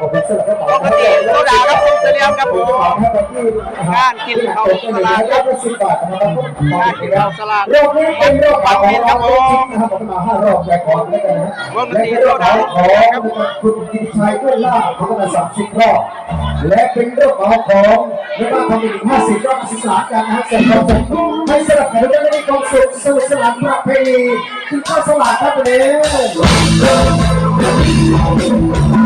ปกติโซดาครับผมจะเรียกครับผมการกินข้าวสลากครับการกินข้าวสลากรอบนี้เป็นรอบของครับผมนะครับผมมาห้ารอบแจกของแล้วกันนะและเป็นรอบของคุณกิติชัยด้วยล่าของกันสามสิบรอบและเป็นรอบของของในบ้านทำอีกห้าสิบรอบศึกษากันนะฮะเสร็จแล้วให้สลับกันจะได้มีความสุขสนุกสนานประเพณีกินข้าวสลากครับเด้อ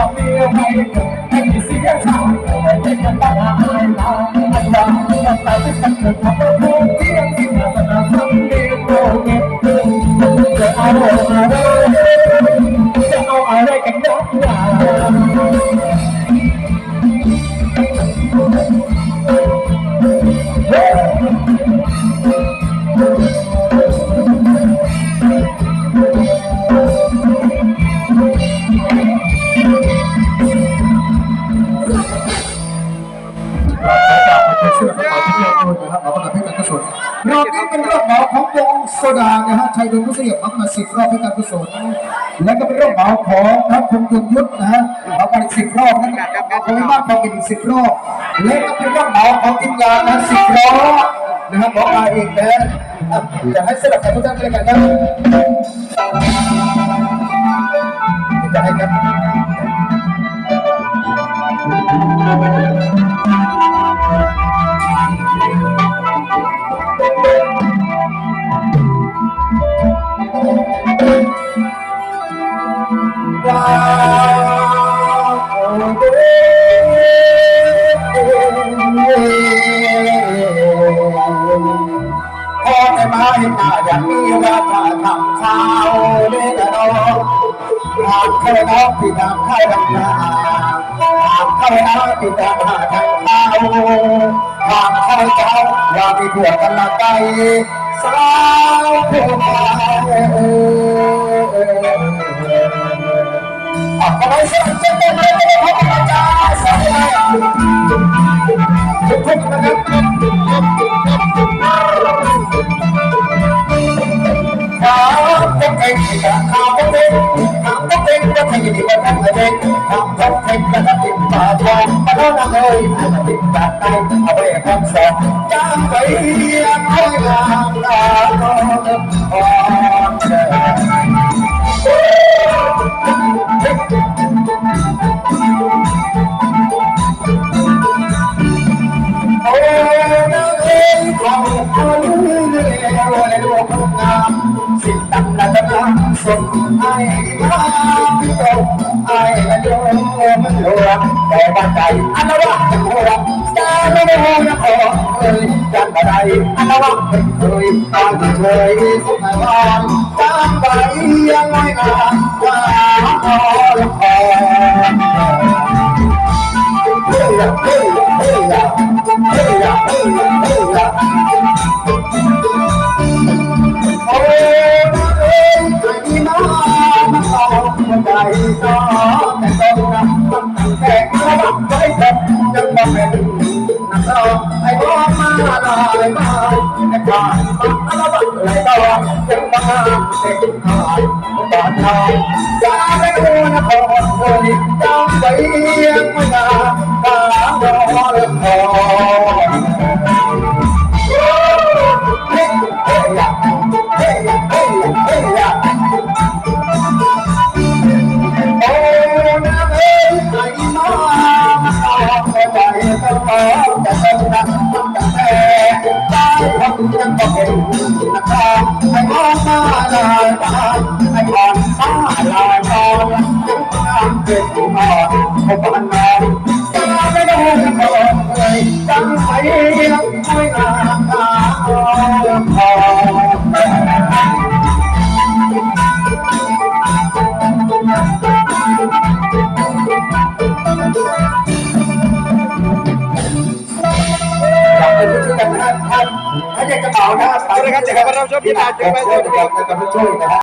เราเดียวไม่ไม่มีเสียใจแต่เป็นกันตั้งหายตาอันดับตั้งแต่ที่ฉันเกิดทำให้รู้เที่ยงที่ศาสนาทำเดียวเลกเกิดจะเอาอะไรจะเอาอะไรกันนักหนา วยนะครับหมอประกอบนี้เป็นรอบเหมาของวงโซดานะฮะชัยดวงพุทธเสียบมาสิบรอบให้การกุศลแล้วก็เป็นรอบเหมาของนักพงษ์ยงยุทธนะฮะเอาไปสิบรอบนะครับเอาไปมากพอเป็นสิบรอบและก็เป็นรอบเหมาของทีมงานนะสิบรอบนะครับบอกมาเองนะอะจะให้สลับกันทุกท่านเลยกันนะจะให้กันพ เคยน้องที่ทำข้าวดำนาหากเคยน้องที่ทำหาทางข้าหากเคยเจ้าว่ามีผัวกันละไกสาวผู้ชายออกไปสักเจ็ดเดือนเลยพบกันจ้าสวัสดีทุกคนนะครับ กันเองก็ทำติดปากทองมาแล้วนเลยติดปากในเอาไปทำสองจ้างไปเรียงให้งา สมไอ้มาพี่ไอ้ละโยมันหลวงแต่บ้านใจอันละว่าจะหัวจะไม่ได้หัวนะขอเอ้ยจันอะไดอันละว่าไม่เคยตอนเคยสุขวานตามไปยังไม่นานว่า ลาระดับไหลตลอดยังมาเด็กขาดบานทองจะได้รู้นะขอคนจำไว้ยังไม่นานตารอเรื่องขอ Hey, นะครับถ้าอยากจะเหมานะครับรับเจอกันครับท่านผู้ชมที่มาจากไปช่วยนะครับช่วยนะครับ